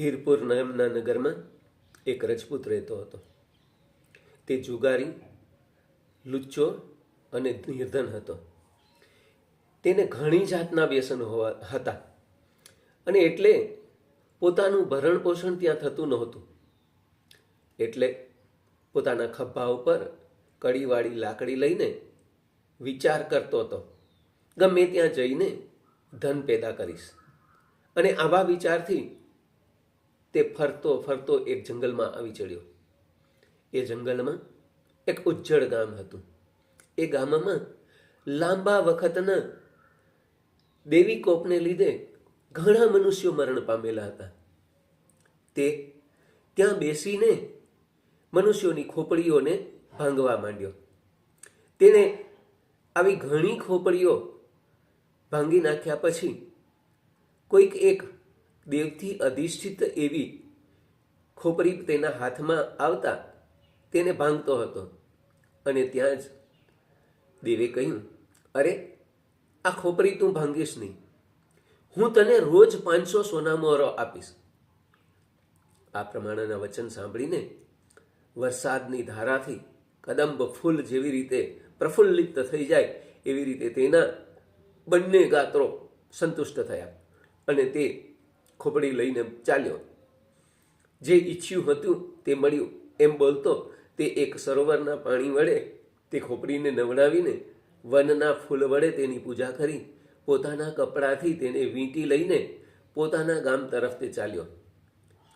હીરપુર નામના નગરમાં એક રજપૂત રહેતો હતો. તે જુગારી, લુચ્ચો અને નિર્ધન હતો. તેને ઘણી જાતના વ્યસનો હતા અને એટલે પોતાનું ભરણ પોષણ ત્યાં થતું નહોતું. એટલે પોતાના ખભા ઉપર કડીવાળી લાકડી લઈને વિચાર કરતો હતો, ગમે ત્યાં જઈને ધન પેદા કરીશ. અને આવા વિચારથી તે ફરતો ફરતો એક જંગલમાં આવી ચડ્યો. એ જંગલમાં એક ઉજ્જડ ગામ હતું. એ ગામમાં લાંબા વખતના દેવી કોપને લીધે ઘણા મનુષ્યો મરણ પામેલા હતા. તે ત્યાં બેસીને મનુષ્યોની ખોપડીઓને ભાંગવા માંડ્યો. તેણે આવી ઘણી ખોપડીઓ ભાંગી નાખ્યા પછી કોઈક એક દેવથી અધિષ્ઠિત એવી ખોપરી તેના હાથમાં આવતા તેને ભાંગતો હતો. અને ત્યાં જ દેવે કહ્યું, અરે, આ ખોપરી તું ભાંગીશ નહીં. હું તને રોજ પાંચસો સોના મોહરો આપીશ. આ પ્રમાણેના વચન સાંભળીને વરસાદની ધારાથી કદંબ ફૂલ જેવી રીતે પ્રફુલ્લિત થઈ જાય એવી રીતે તેના બંને ગાત્રો સંતુષ્ટ થયા. અને તે ખોપડી લઈને ચાલ્યો. જે ઈચ્છ્યું હતું તે મળ્યું. એમ બોલતો તે એક સરોવરના પાણી વડે તે ખોપડીને નવડાવીને વનના ફૂલ વડે તેની પૂજા કરી. પોતાના કપડાથી તેને વીંટી લઈને પોતાના ગામ તરફ તે ચાલ્યો.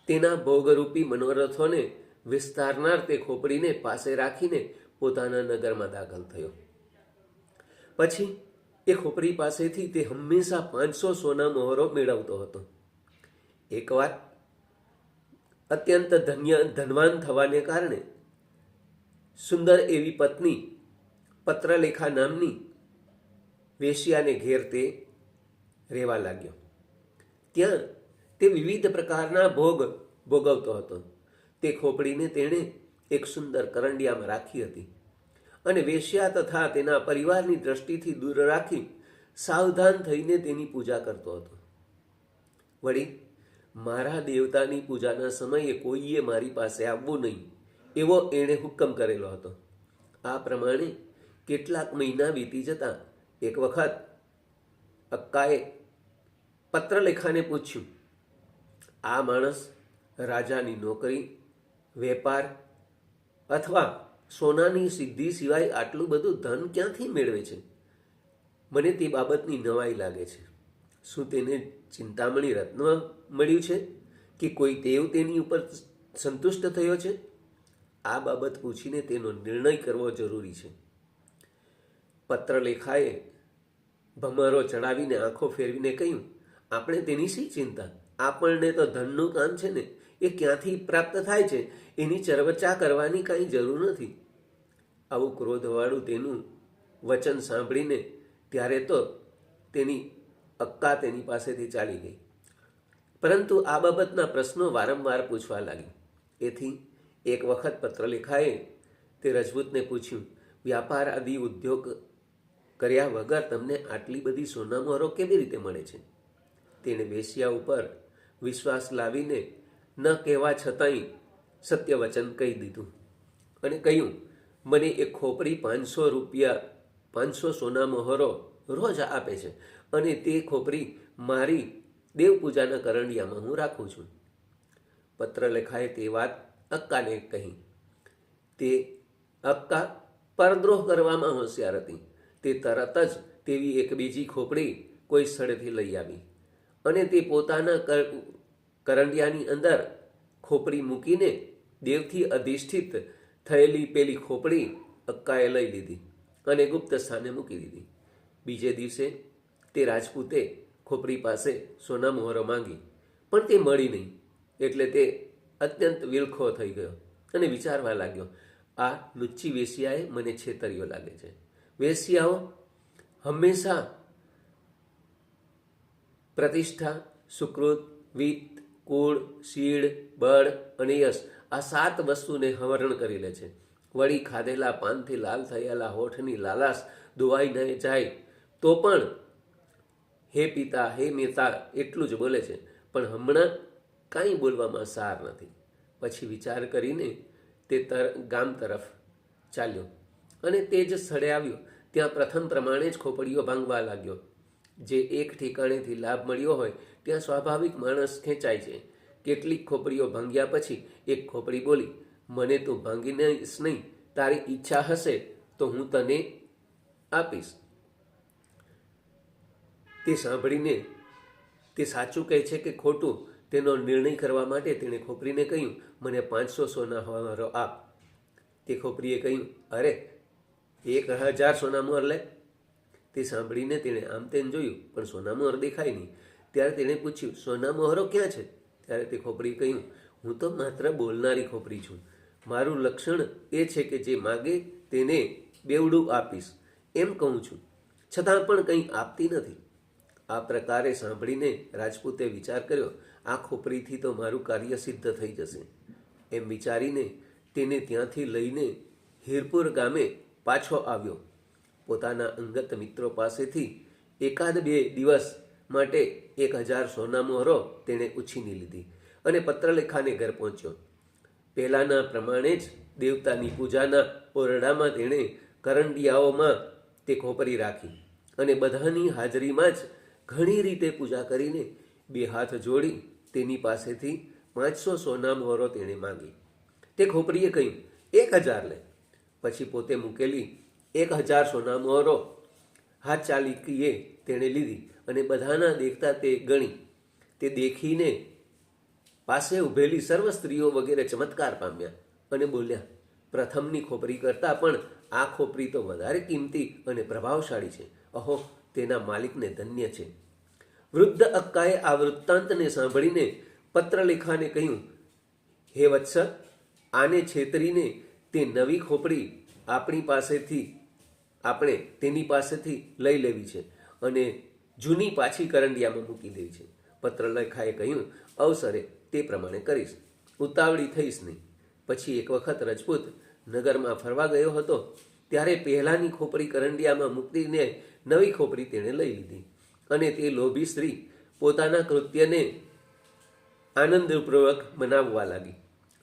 તેના ભોગરૂપી મનોરથોને વિસ્તારનાર તે ખોપડીને પાસે રાખીને પોતાના નગરમાં દાખલ થયો. પછી એ ખોપડી પાસેથી તે હંમેશા પાંચસો સોના મોહરો મેળવતો હતો. એકવાર અત્યંત ધન્ય, ધનવાન થવાને કારણે સુંદર એવી પત્ની પત્રલેખા નામની વેશ્યાને ઘેર તે રહેવા લાગ્યો. ત્યાં તે વિવિધ પ્રકારના ભોગ ભોગવતો હતો. તે ખોપડીને તેણે એક સુંદર કરંડિયામાં રાખી હતી અને વેશ્યા તથા તેના પરિવારની દ્રષ્ટિથી દૂર રાખી સાવધાન થઈને તેની પૂજા કરતો હતો. વળી મારા દેવતાની પૂજાના સમયે કોઈએ મારી પાસે આવવું નહીં, એવો એણે હુકમ કરેલો હતો. આ પ્રમાણે કેટલાક મહિના વીતી જતા એક વખત અક્કાએ પત્રલેખાને પૂછ્યું, આ માણસ રાજાની નોકરી, વેપાર અથવા સોનાની સિદ્ધિ સિવાય આટલું બધું ધન ક્યાંથી મેળવે છે? મને તે બાબતની નવાઈ લાગે છે. શું તેને ચિંતામણી રત્ન મળ્યું છે કે કોઈ દેવ તેની ઉપર સંતુષ્ટ થયો છે? આ બાબત પૂછીને તેનો નિર્ણય કરવો જરૂરી છે. પત્રલેખાએ ભમરો ચડાવીને આંખો ફેરવીને કહ્યું, આપણે તેની શી ચિંતા? આપણને તો ધનનું કામ છે ને. એ ક્યાંથી પ્રાપ્ત થાય છે? એની ચર્ચા કરવાની કાંઈ જરૂર નથી. આવું ક્રોધવાળું તેનું વચન સાંભળીને ત્યારે તો તેની અક્કા તેની પાસેથી ચાલી ગઈ. પરંતુ આ બાબતના પ્રશ્નો વારંવાર પૂછવા લાગી. એથી એક વખત પત્ર લેખાએ તે રજપૂતને પૂછ્યું, વ્યાપાર આદિ ઉદ્યોગ કર્યા વગર તમને આટલી બધી સોનામોહરો કેવી રીતે મળે છે? તેણે વેશ્યા ઉપર વિશ્વાસ લાવીને ન કહેવા છતાંય સત્ય વચન કહી દીધું અને કહ્યું, મને એક ખોપરી પાંચસો રૂપિયા પાંચસો સોના મોહરો રોજ આપે છે અને તે ખોપરી મારી દેવપૂજાના કરંડિયામાં હું રાખું છું. પત્ર લખાય તે વાત અક્કાને કહી. તે અક્કા પરદ્રોહ કરવામાં હોશિયાર હતી. તે તરત જ તેવી એક બીજી ખોપડી કોઈ સ્થળેથી લઈ આવી અને તે પોતાના કર- કરંડિયાની અંદર ખોપડી મૂકીને દેવથી અધિષ્ઠિત થયેલી પેલી ખોપડી અક્કાએ લઈ લીધી. અને ગુપ્ત સ્થાને મૂકી દીધી. બીજે દિવસે તે રાજપૂતે ખોપડી પાસે સોના મોહરો માંગી, પણ તે મળી નહીં. એટલે તે અત્યંત વિલખો થઈ ગયો અને વિચારવા લાગ્યો, આ લુચ્ચી વેશિયાએ મને છેતર્યો લાગે છે. વેશિયાઓ હંમેશા પ્રતિષ્ઠા, સુકૃત વિત્ત કુળ, શીળ, બળ અને યશ આ સાત વસ્તુને હવરણ કરી લે છે. વળી ખાધેલા પાનથી લાલ થયેલા હોઠની લાલાશ ધોવાઈ ન જાય તો પણ હે પિતા, હે નેતા એટલું જ બોલે છે. પણ હમણાં કાંઈ બોલવામાં સાર નથી. પછી વિચાર કરીને તે તર, ગામ તરફ ચાલ્યો અને તે જ સ્થળે આવ્યો. ત્યાં પ્રથમ પ્રમાણે જ ખોપડીઓ ભાંગવા લાગ્યો. જે એક ઠેકાણેથી લાભ મળ્યો હોય ત્યાં સ્વાભાવિક માણસ ખેંચાય છે. કેટલીક ખોપડીઓ ભાંગ્યા પછી એક ખોપડી બોલી મને તું ભાંગી નહીશ નહીં, તારી ઈચ્છા હશે તો હું તને આપીશ. તે સાંભળીને તે સાચું કહે છે કે ખોટું તેનો નિર્ણય કરવા માટે તેણે ખોપરીને કહ્યું, મને પાંચસો સોના હવારો આપ. તે ખોપરીએ કહ્યું, અરે, એક હજાર સોના મોહર લે. તે સાંભળીને તેણે આમ તેમ જોયું, પણ સોના મોહર દેખાય નહીં. ત્યારે તેણે પૂછ્યું, સોના મોહરો ક્યાં છે? ત્યારે તે ખોપરી કહ્યું, હું તો માત્ર બોલનારી ખોપરી છું. મારું લક્ષણ એ છે કે જે માગે તેને બેવડું આપીશ. એમ કહું છું. છતાં પણ કંઈ આપતી નથી. આ પ્રકારે સાંભળીને રાજપૂતે વિચાર કર્યો આ ખોપરીથી તો મારું કાર્ય સિદ્ધ થઈ જશે. એમ વિચારીને તેને ત્યાંથી લઈને હીરપુર ગામે પાછો આવ્યો. પોતાના અંગત મિત્રો પાસેથી એકાદ બે દિવસ માટે એક હજાર સોના મોહરો તેણે ઉછીની લીધી અને પત્રલેખાને ઘર પહોંચ્યો. પહેલાંના પ્રમાણે જ દેવતાની પૂજાના ઓરડામાં તેણે કરંડિયાઓમાં તે ખોપરી રાખી અને બધાની હાજરીમાં જ ઘણી રીતે પૂજા કરીને બે હાથ જોડી તેની પાસેથી પાંચસો સોના મોહરો તેણે માંગી. તે ખોપરીએ કહ્યું, એક હજાર લે. પછી પોતે મૂકેલી એક હજાર સોના મોહરો હાથ ચાલીકીએ તેણે લીધી અને બધાના દેખતા તે ગણી. તે દેખીને પાસે ઊભેલી સર્વ સ્ત્રીઓ વગેરે ચમત્કાર પામ્યા અને બોલ્યા, પ્રથમની ખોપરી કરતાં પણ આ ખોપરી તો વધારે કિંમતી અને પ્રભાવશાળી છે. અહો, તેના માલિકને ધન્ય છે. વૃદ્ધ અક્કાએ આ વૃત્તાંતને સાંભળીને પત્રલેખાને કહ્યું, હે વત્સ, આને છેતરીને તે નવી ખોપડી આપણી પાસેથી, આપણે તેની પાસેથી લઈ લેવી છે અને જૂની પાછી કરંડિયામાં મૂકી દેવી છે. પત્રલેખાએ કહ્યું, અવસરે તે પ્રમાણે કરીશ. ઉતાવળી થઈશ નહીં. પછી એક વખત રજપૂત નગરમાં ફરવા ગયો હતો, ત્યારે પહેલાંની ખોપરી કરંડિયામાં મૂકીને નવી ખોપરી તેણે લઈ લીધી. અને તે લોભી સ્ત્રી પોતાના કૃત્યને આનંદપૂર્વક મનાવવા લાગી.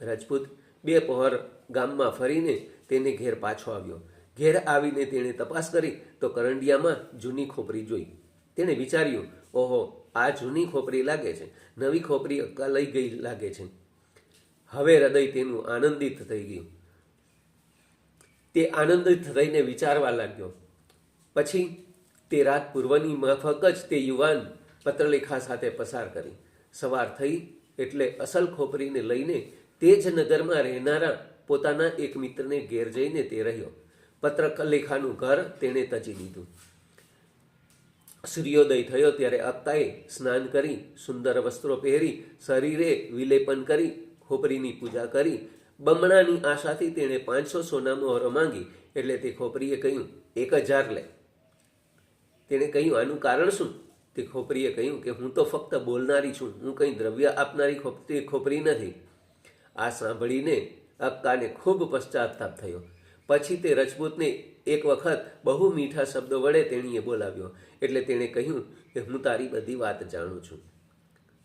રાજપૂત બે પહોર ગામમાં ફરીને તેને ઘેર પાછો આવ્યો. ઘેર આવીને તેણે તપાસ કરી તો કરંડિયામાં જૂની ખોપરી જોઈ. તેણે વિચાર્યું, ઓહો આ જૂની ખોપરી લાગે છે. નવી ખોપરી લઈ ગઈ લાગે છે. હવે હૃદય તેનું આનંદિત થઈ ગયું. તે આનંદિત થઈને વિચારવા લાગ્યો. પછી તે રાત પૂર્વની માફક જ તે યુવાન પત્રલેખા સાથે પસાર કરી. સવાર થઈ એટલે અસલ ખોપરીને લઈને તે જ નગરમાં રહેનારા પોતાના એક મિત્રને ઘેર જઈને તે રહ્યો. પત્રલેખાનું ઘર તેણે તજી લીધું. સૂર્યોદય થયો ત્યારે અક્કાએ સ્નાન કરી, સુંદર વસ્ત્રો પહેરી, શરીરે વિલેપન કરી, ખોપરીની પૂજા કરી. બમણાની આશાથી તેણે પાંચસો સોના મોહરો માંગી, એટલે તે ખોપરીએ કહ્યું, એક હજાર લે. તેણે કહ્યું, આનું કારણ શું? તે ખોપરીએ કહ્યું કે, હું તો ફક્ત બોલનારી છું. હું કંઈ દ્રવ્ય આપનારી ખોપરી ખોપરી નથી. આ સાંભળીને અક્કાને ખૂબ પશ્ચાતાપ થયો. પછી તે રજપૂતને એક વખત બહુ મીઠા શબ્દો વડે તેણીએ બોલાવ્યો. એટલે તેણે કહ્યું કે હું તારી બધી વાત જાણું છું.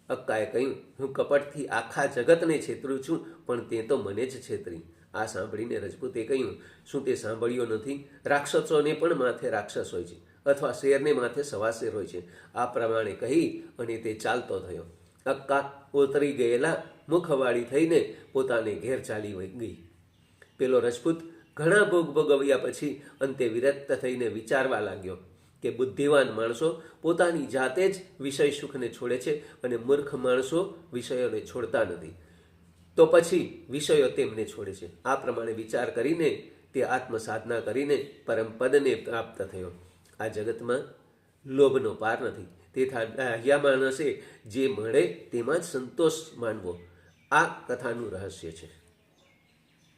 અક્કાએ કહ્યું, હું કપટથી આખા જગતને છેતરું છું, પણ તે તો મને જ છેતરી. આ સાંભળીને રજપૂતે કહ્યું, શું તે સાંભળ્યો નથી? રાક્ષસોને પણ માથે રાક્ષસ હોય છે, અથવા શેરને માથે સવા શેર હોય છે. આ પ્રમાણે કહી અને તે ચાલતો થયો. અક્કા ઓતરી ગયેલા મુખવાળી થઈને પોતાને ઘેર ચાલી ગઈ. પેલો રજપૂત ઘણા ભોગ ભોગવ્યા પછી અંતે વિરક્ત થઈને વિચારવા લાગ્યો કે બુદ્ધિવાન માણસો પોતાની જાતે જ વિષય સુખને છોડે છે અને મૂર્ખ માણસો વિષયોને છોડતા નથી. તો પછી વિષયો તેમને છોડે છે. આ પ્રમાણે વિચાર કરીને તે આત્મસાધના કરીને પરમપદને પ્રાપ્ત થયો. આ જગતમાં લોભનો પાર નથી. તેથા ડાહ્યા માણસે જે મળે તેમાં જ સંતોષ માનવો. આ કથાનું રહસ્ય છે.